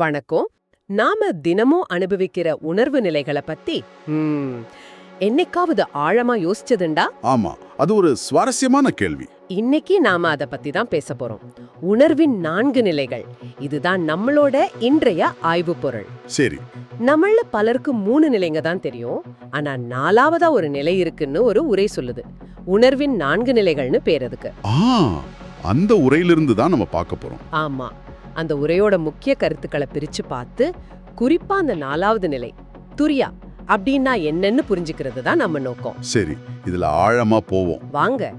வணக்கம். நாம தினமும் அனுபவிக்கிற உணர்வு நிலைகளை பத்தி என்னைக்காவது ஆழமா யோசிச்சதுண்டா? ஆமா அது ஒரு சுவாரஸ்யமான கேள்வி. இன்னைக்கு நாம அத பத்தி தான் பேச போறோம். உணர்வின் நான்கு நிலைகள். இதுதான் நம்மளோட இன்றைய ஆய்வு பொருள். சரி. நம்மள பலருக்கு மூணு நிலைங்க தான் தெரியும். ஆனா நாலாவதா ஒரு நிலை இருக்குன்னு ஒரு உரை சொல்லுது. உணர்வின் நான்கு நிலைகள்னு பேர் அதுக்கு. ஆ அந்த உரையிலிருந்து தான் நம்ம பார்க்க போறோம். ஆமா. அந்த உரையோட முக்கிய கருத்துக்களை பிரிச்சு பார்த்து குறிப்பா அந்த நாலாவது நிலை துரியா அப்படின்னா என்னன்னு புரிஞ்சுக்கிறது தான் நம்ம நோக்கம். சரி இதுல ஆழமா போவோம். வாங்க.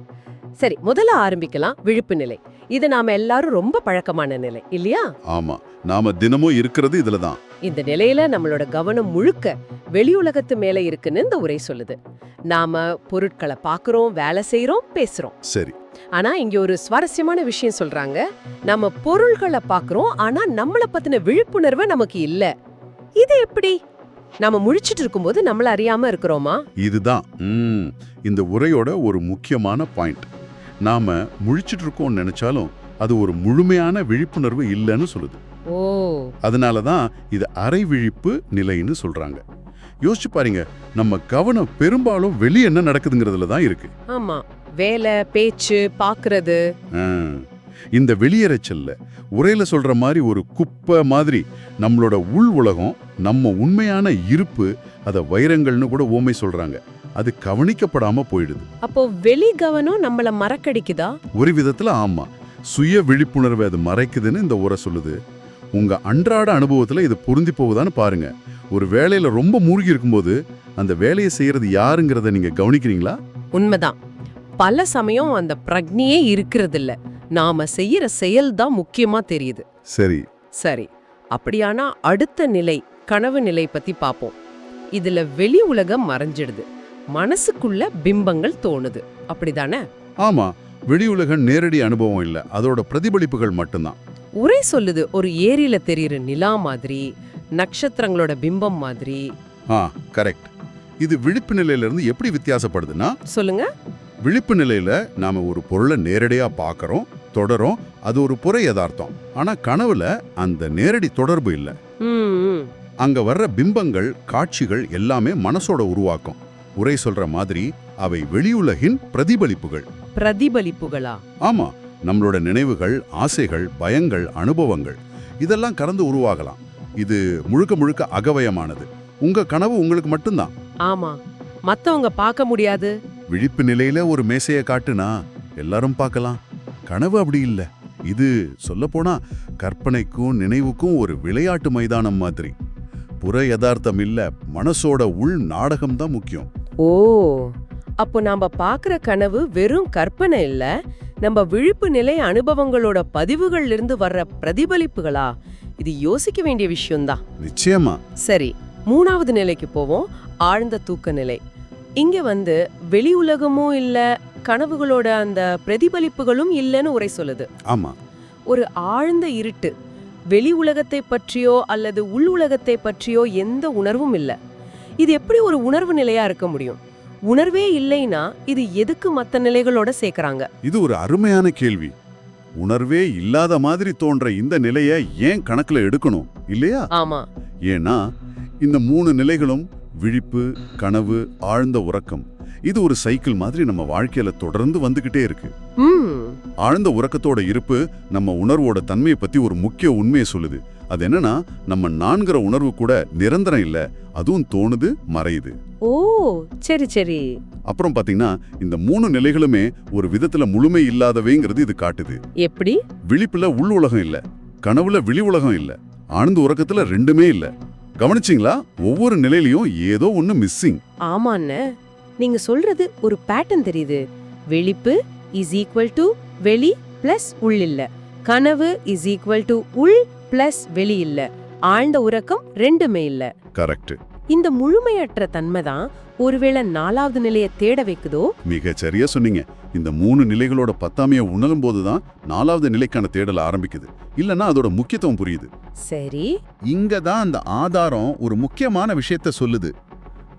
சரி முதல்ல ஆரம்பிக்கலாம் விழிப்பு நிலை. இது நாம எல்லாரும் ரொம்ப பழக்கமான நிலை இல்லையா? ஆமா. நாம தினமும் இருக்கிறது இதுல தான் இந்த நிலையில நம்மளோட கவனம் முழுக்க வெளியுலகத்து மேல இருக்குன்னு இந்த உரை சொல்லுது. நாம பொருட்களை பாக்குறோம் வேலை செய்றோம் பேசுறோம். சரி. ஆனா இங்க ஒரு சுவாரஸ்யமான விஷயம் சொல்றாங்க. நம்ம பொருள்களை பாக்குறோம் ஆனா நம்மள பத்தின விழிப்புணர்வு நமக்கு இல்ல. இது எப்படி? நாம முழிச்சிட்டு இருக்கும்போது நம்மள அறியாம இருக்கிறோமா? இதுதான். ம், இந்த உரையோட ஒரு முக்கியமான பாயிண்ட். நாம முழிச்சிட்டு இருக்கோம்னு நினைச்சாலும் அது ஒரு முழுமையான விழிப்புணர்வு இல்லைன்னு சொல்லுது. ஓ. அதனால தான் இது அரை விழிப்பு நிலைன்னு சொல்றாங்க. யோசிச்சு பாருங்க நம்ம கவனம் பெரும்பாலும் வெளியே என்ன நடக்குதுங்கிறதுல தான் இருக்கு. ஆமா. வேலை பேச்சு பாக்குறது. இந்த வெளியேறச்சல்ல உரையில சொல்ற மாதிரி ஒரு குப்பை மாதிரி நம்மளோட உள் உலகம் நம்ம உண்மையான இருப்பு அத வைரங்கள்னு கூட ஓமை சொல்றாங்க. அது கவனிக்கப்படாம போயிடுது. அப்போ வெளி கவனம் நம்மள மறக்கடிக்குதா? ஒரு விதத்துல ஆமா. சுய விழிப்புணர்வை அது மறைக்குதுன்னு இந்த உரை சொல்லுது. உங்க அன்றாட அனுபவத்துல இது பொருந்தி போகுதான்னு பாருங்க. ஒரு வேலையில ரொம்ப மூழ்கி இருக்கும்போது அந்த வேலையை செய்யறது யாருங்கிறத நீங்க கவனிக்கிறீங்களா? உண்மைதான். பல சமயம் அந்த பிரக்னியே இருக்கிறது இல்ல நாம செய்யற செயல் தான் முக்கியமா தெரியுது. சரி. சரி. அப்படியானா அடுத்த நிலை கனவு நிலை பத்தி பாப்போம். இதுல வெளி உலகம் மறைஞ்சிடுது. மனசுக்குள்ள பிம்பங்கள் தோணுது. அப்படிதானே? ஆமா வெளி உலக நேரடி அனுபவம் இல்ல. அதோட பிரதிபலிப்புகள் மட்டும்தான். உரை சொல்லுது ஒரு ஏரியில தெரியுற நிலா மாதிரி நட்சத்திரங்களோட பிம்பம் மாதிரி. ஆ கரெக்ட். இது விழிப்பு நிலையில இருந்து எப்படி வித்தியாசப்படுதுன்னா சொல்லுங்க. விழிப்பு நிலையில நாம ஒரு பொருளை நேரடியா பார்க்கறோம் தொடரோம் அது ஒரு புற யதார்த்தம். ஆனா கனவுல அந்த நேரடி தொடர்பு இல்ல. அங்க வர்ற பிம்பங்கள் காட்சிகள் எல்லாமே மனசோட உருவாக்கம். உரை சொல்ற மாதிரி அவை வெளியுலகின் பிரதிபலிப்புகள். பிரதிபலிப்புகளா? ஆமா நம்மளோட நினைவுகள் ஆசைகள் பயங்கள் அனுபவங்கள் இதெல்லாம் கலந்து உருவாகலாம். இது முழுக்க முழுக்க அகவயமானது. உங்க கனவு உங்களுக்கு மட்டும்தான். ஆமா மத்தவங்க பார்க்க முடியாது. விழிப்பு நிலையில ஒரு மேசைய காட்டுனா எல்லாரும் பார்க்கலாம். கனவு அப்படி இல்ல. இது சொல்லப்போனா கற்பனைக்கும் நினைவுக்கும் ஒரு விளையாட்டு மைதானம் மாதிரி. புற யதார்த்தம் இல்ல மனசோட உள் நாடகம் தான் முக்கியம். ஓ அப்போ நாம பாக்குற கனவு வெறும் கற்பனை இல்ல. நம்ம விழிப்பு நிலை அனுபவங்களோட பதிவுகள்ல இருந்து வர்ற பிரதிபலிப்புகளா? இது யோசிக்க வேண்டிய விஷயம்தான். நிச்சயமா. சரி மூணாவது நிலைக்கு போவோம். ஆழ்ந்த தூக்க நிலை. இங்க வந்து வெளி உலகமும் இல்ல கனவுகளோட அந்த பிரதிபலிப்புகளும் இல்லைன்னு உரை சொல்லுது. ஆமா. ஒரு ஆழ்ந்த இருட்டு வெளி உலகத்தை பற்றியோ அல்லது உள் உலகத்தை பற்றியோ எந்த உணர்வும் இல்ல. இது எப்படி ஒரு உணர்வு நிலையா இருக்க முடியும்? உணர்வே இல்லைன்னா இது எதுக்கு மத்த நிலைகளோட சேர்க்கறாங்க? இது ஒரு அருமையான கேள்வி. உணர்வே இல்லாத மாதிரி தோன்ற இந்த நிலைய ஏன் கணக்குல எடுக்கணும்? இல்லையா? ஆமா. ஏன்னா இந்த மூணு நிலைகளும் விழிப்பு கனவு ஆழ்ந்த உறக்கம். இது ஒரு சைக்கிள் மாதிரி நம்ம வாழ்க்கையில தொடர்ந்து வந்துகிட்டே இருக்கு. ஆழ்ந்த உறக்கத்தோட இருப்பு நம்ம உணர்வோட தன்மையை பத்தி ஒரு முக்கிய உண்மையை சொல்லுது. அது என்னன்னா நம்ம நான்கிற உணர்வு கூட நிரந்தரம் இல்ல அதுவும் தோணுது மறையுது. ஓ சரி சரி. அப்புறம் பாத்தீங்கன்னா இந்த மூணு நிலைகளுமே ஒரு விதத்துல முழுமை இல்லாதவைங்கிறது இது காட்டுது. எப்படி? விழிப்புல உள் உலகம் இல்ல கனவுல விழி உலகம் இல்ல ஆழ்ந்த உறக்கத்துல ரெண்டுமே இல்ல. கவனிச்சிங்களா? ஒவ்வொரு நிலையிலயும் ஏதோ ஒண்ணு மிஸ்ஸிங் ஆமாண்ணே. நீங்க சொல்றது ஒரு பேட்டர்ன் தெரியுது. விழிப்பு இஸ் ஈக்குவல் டு வெளி பிளஸ் உள் இல்ல. கனவு இஸ் ஈக்குவல் டு உள் பிளஸ் வெளி இல்ல. ஆழ்ந்த உறக்கம் ரெண்டுமே இல்ல. கரெக்ட் இந்த முழுமையற்ற தன்மை தான் ஒருவேளை நாலாவது நிலையை தேட வைக்குதோ? மிக சரியா சொன்னீங்க. இந்த மூணு நிலைகளோட பத்தாமைய உணரும் போதுதான் நாலாவது நிலைக்கான தேடல் ஆரம்பிக்குது. இல்லனா அதோட முக்கியத்துவம் புரியுது. சரி. இங்க தான் அந்த ஆதாரம் ஒரு முக்கியமான விஷயத்த சொல்லுது.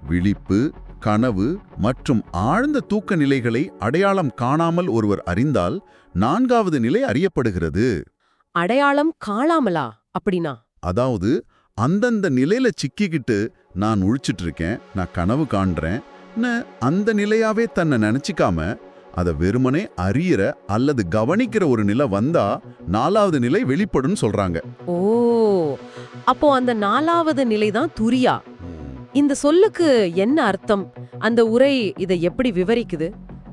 விழிப்பு கனவு மற்றும் ஆழ்ந்த தூக்க நிலைகளை அடையாளம் காணாமல் ஒருவர் அறிந்தால் நான்காவது நிலை அறியப்படுகிறது. அடையாளம் காணாமலா? அப்படின்னா? அதாவது அந்தந்த நிலையில சிக்கிக்கிட்டு நான் உழிச்சிட்டு இருக்கேன் நான் கனவு காண்றேன் அந்த நிலையாவே தன்னை நினைச்சிக்காம அதை வெறுமனே அறியிற அல்லது கவனிக்கிற ஒரு நிலை வந்தா நாலாவது நிலை வெளிப்படும்னு சொல்றாங்க. ஓ! அப்போ அந்த நாலாவது நிலை தான் துரியா? இந்த சொல்லுக்கு என்ன அர்த்தம்? அந்த உரை இதை எப்படி விவரிக்குது?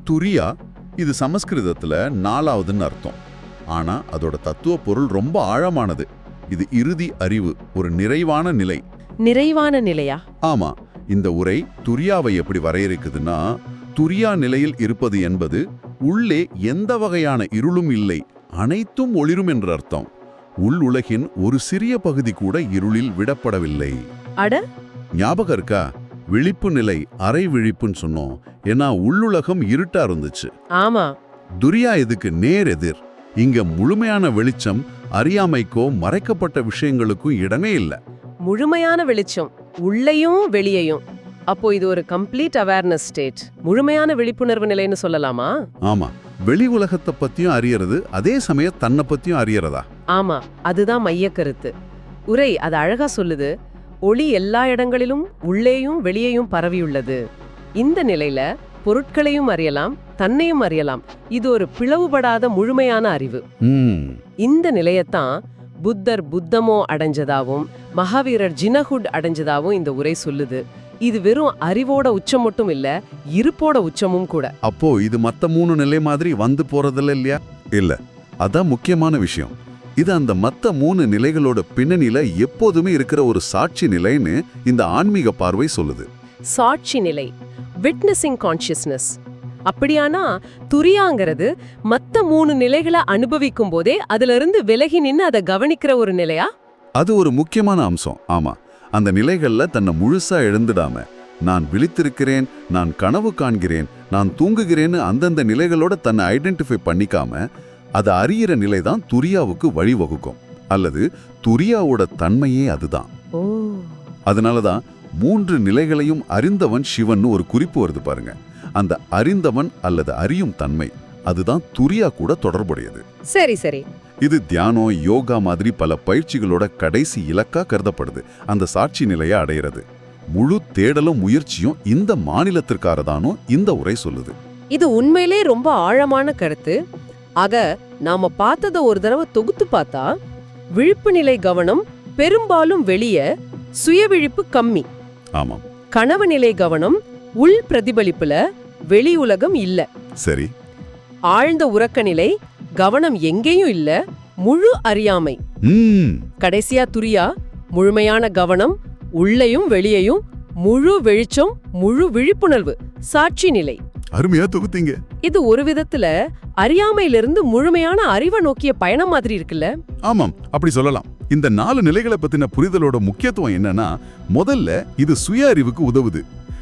துரியா இது சமஸ்கிருதத்துல நாலாவதுன்னு அர்த்தம். ஆனா அதோட தத்துவ பொருள் ரொம்ப ஆழமானது. இது இறுதி அறிவு ஒரு நிறைவான நிலை. நிறைவான நிலையா? ஆமா இந்த உரை துரியாவை எப்படி வரையறுக்குதுன்னா துரியா நிலையில் இருப்பது என்பது உள்ளே எந்த வகையான இருளும் இல்லை அனைத்தும் ஒளிரும் என்ற அர்த்தம். உள் உலகின் ஒரு சிறிய பகுதி கூட இருளில் விடப்படவில்லை. அட ஞாபகம் இருக்கா? விழிப்பு நிலை அரை விழிப்புன்னு சொன்னோம். ஏன்னா உள்ளுலகம் இருட்டா இருந்துச்சு. ஆமா. துரியா இதுக்கு நேர் எதிர். இங்க முழுமையான வெளிச்சம் அறியாமைக்கோ மறைக்கப்பட்ட விஷயங்களுக்கும் இடமே இல்ல. முழுமையான வெளிச்சம். உள்ளேயும் வெளியேயும். அப்போ இது ஒரு கம்ப்ளீட் அவேர்னஸ் ஸ்டேட் முழுமையான விழிப்புணர்வு நிலைன்னு சொல்லலாமா? ஆமா. வெளி உலகத்தை பத்தியும் அறியறது அதே சமயம் தன்னை பத்தியும் அறியறதா? ஆமா. அதுதான் மைய கருத்து. உரை அது அழகா சொல்லுது. ஒளி எல்லா இடங்களிலும் உள்ளேயும் வெளியேயும் பரவியுள்ளது. இந்த நிலையில பொருட்களையும் அறியலாம் தன்னையும் அறியலாம். இது ஒரு பிளவுபடாத முழுமையான அறிவு. இந்த நிலையத்தான் புத்தர் புத்தமோ அடைஞ்சதாவும் மகாவீரர் ஜினஹுட் அடைஞ்சதாவும் இந்த உரை சொல்லுது. இது வெறும் அறிவோட உச்சம் மட்டும் இல்ல இருப்போட உச்சமும் கூட. அப்போ இது மத்த மூணு நிலை மாதிரி வந்து போறதில்ல இல்லையா? இல்ல. அதான் முக்கியமான விஷயம். இது அந்த மத்த மூணு நிலைகளோட பின்னணியில எப்போதுமே இருக்கிற ஒரு சாட்சி நிலைன்னு இந்த ஆன்மீக பார்வை சொல்லுது. சாட்சி நிலை விட்னஸிங் கான்ஷியஸ்னஸ் அப்படியானா துரியாங்கிறது மத்த மூணு நிலைகளை அனுபவிக்கும் போதே அதுல இருந்து விலகி நின்னு அதை கவனிக்கிற ஒரு நிலையா? அது ஒரு முக்கியமான அம்சம். ஆமா. அந்த நிலைகள்ல தன்னை முழுசா எழுந்துடாம நான் விழித்திருக்கிறேன் நான் கனவு காண்கிறேன் நான் தூங்குகிறேன்னு அந்தந்த நிலைகளோட தன்னை ஐடென்டிஃபை பண்ணிக்காம அதை அறியிற நிலை தான் துரியாவுக்கு வழிவகுக்கும். அல்லது துரியாவோட தன்மையே அதுதான். ஓ. அதனால தான் மூன்று நிலைகளையும் அறிந்தவன் சிவன் ஒரு குறிப்பு வருது பாருங்க. அந்த அறிந்தவன் அல்லது அறியும் தன்மை அதுதான் துரியா கூட தொடர்புடையது. சரி சரி. இது தியானம் யோகா மாதிரி பல பயிற்சிகளோட கடைசி இலக்கா கருதப்படுது. அந்த சாட்சி நிலையை அடையிறது. முழு தேடலும் முயற்சியும் இந்த மாநிலத்திற்காரதானோ இந்த உரை சொல்லுது. இது உண்மையிலே ரொம்ப ஆழமான கருத்து. ஆக நாம பார்த்தத ஒரு தடவை தொகுத்து பார்த்தா விழிப்பு நிலை கவனம் பெரும்பாலும் வெளிய சுய விழிப்பு கம்மி. ஆமாம் கனவு நிலை கவனம் உள் பிரதிபலிப்புல வெளி உலகம் இல்ல. சரி. ஆழ்ந்த உறக்க நிலை கவனம் எங்கேயும் இல்ல முழு அறியாமை. கடைசியா துரியா முழுமையான கவனம் உள்ளேயும் வெளியேயும் முழு வெளிச்சம் முழு விழிப்புணர்வு சாட்சி நிலை. அருமையா தொகுத்தீங்க. இது ஒரு விதத்துல அறியாமையிலிருந்து முழுமையான அறிவை நோக்கிய பயணம் மாதிரி இருக்குல்ல? ஆமாம் அப்படி சொல்லலாம். இந்த நாலு நிலைகளை பத்தின புரிதலோட முக்கியத்துவம் என்னன்னா முதல்ல இது சுய அறிவுக்கு உதவுது.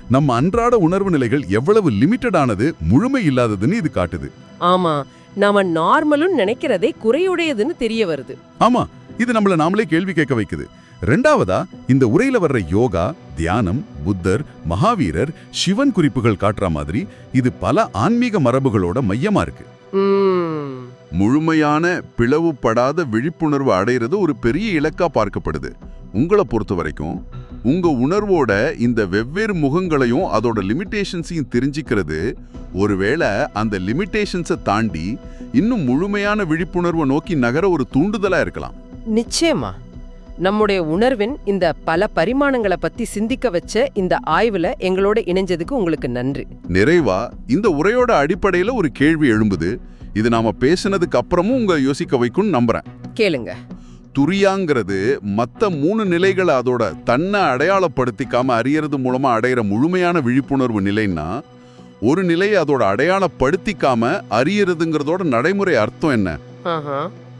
நம்ம அன்றாட உணர்வு நிலைகள் எவ்வளவு லிமிட்டடானது முழுமை இல்லாததுன்னு இது காட்டுது. ஆமா நாம நார்மலும் நினைக்கிறதே குறையுடையதுன்னு தெரிய வருது. ஆமா இது நம்மள நாமளே கேள்வி கேட்க வைக்குது. ரெண்டாவதா இந்த உரையில வர்ற யோகா தியானம் புத்தர் மகாவீரர் சிவன் குறிப்புகள் காட்டுற மாதிரி இது பல ஆன்மீக மரபுகளோட மையமா இருக்கு. முழுமையான பிளவுபடாத விழிப்புணர்வு அடையிறது ஒரு பெரிய இலக்கா பார்க்கப்படுது. உங்களை பொறுத்த வரைக்கும் உங்க உணர்வோட இந்த வெவ்வேறு முகங்களையும் அதோட லிமிட்டேஷன்ஸையும் தெரிஞ்சுக்கிறது. ஒருவேளை அந்த லிமிட்டேஷன்ஸை தாண்டி இன்னும் முழுமையான விழிப்புணர்வை நோக்கி நகர ஒரு தூண்டுதலா இருக்கலாம். நிச்சயமா. நம்முடைய உணர்வின் இந்த பல பரிமாணங்களை பத்தி சிந்திக்க வச்ச இந்த ஆய்வுல எங்களோட இணைஞ்சதுக்கு உங்களுக்கு நன்றி. நிறைவா இந்த உரையோட அடிப்படையில ஒரு கேள்வி எழும்புது. இது நாம பேசினதுக்கு அப்புறமும் உங்க யோசிக்க வைக்கும்னு நம்புறேன். கேளுங்க. துரியாங்கிறது மத்த மூணு நிலைகளை அதோட தன்னை அடையாளப்படுத்திக்காம அறியறது மூலமா அடையிற முழுமையான விழிப்புணர்வு நிலைன்னா ஒரு நிலையை அதோட அடையாளப்படுத்திக்காம அறியறதுங்கிறதோட நடைமுறை அர்த்தம் என்ன.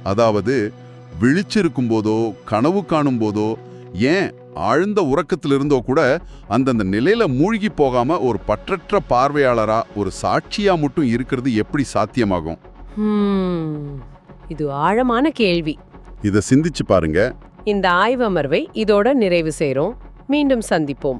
அதாவது விழிச்சிருக்கும் போதோ கனவு காணும் போதோ ஏன் ஆழ்ந்த உறக்கத்தில் இருந்தோ கூட அந்தந்த நிலையில மூழ்கி போகாம ஒரு பற்றற்ற பார்வையாளரா ஒரு சாட்சியா மட்டும் இருக்கிறது எப்படி சாத்தியமாகும்? இது ஆழமான கேள்வி. இதை சிந்திச்சு பாருங்க. இந்த ஆய்வமர்வை இதோட நிறைவு செய்றோம். மீண்டும் சந்திப்போம்.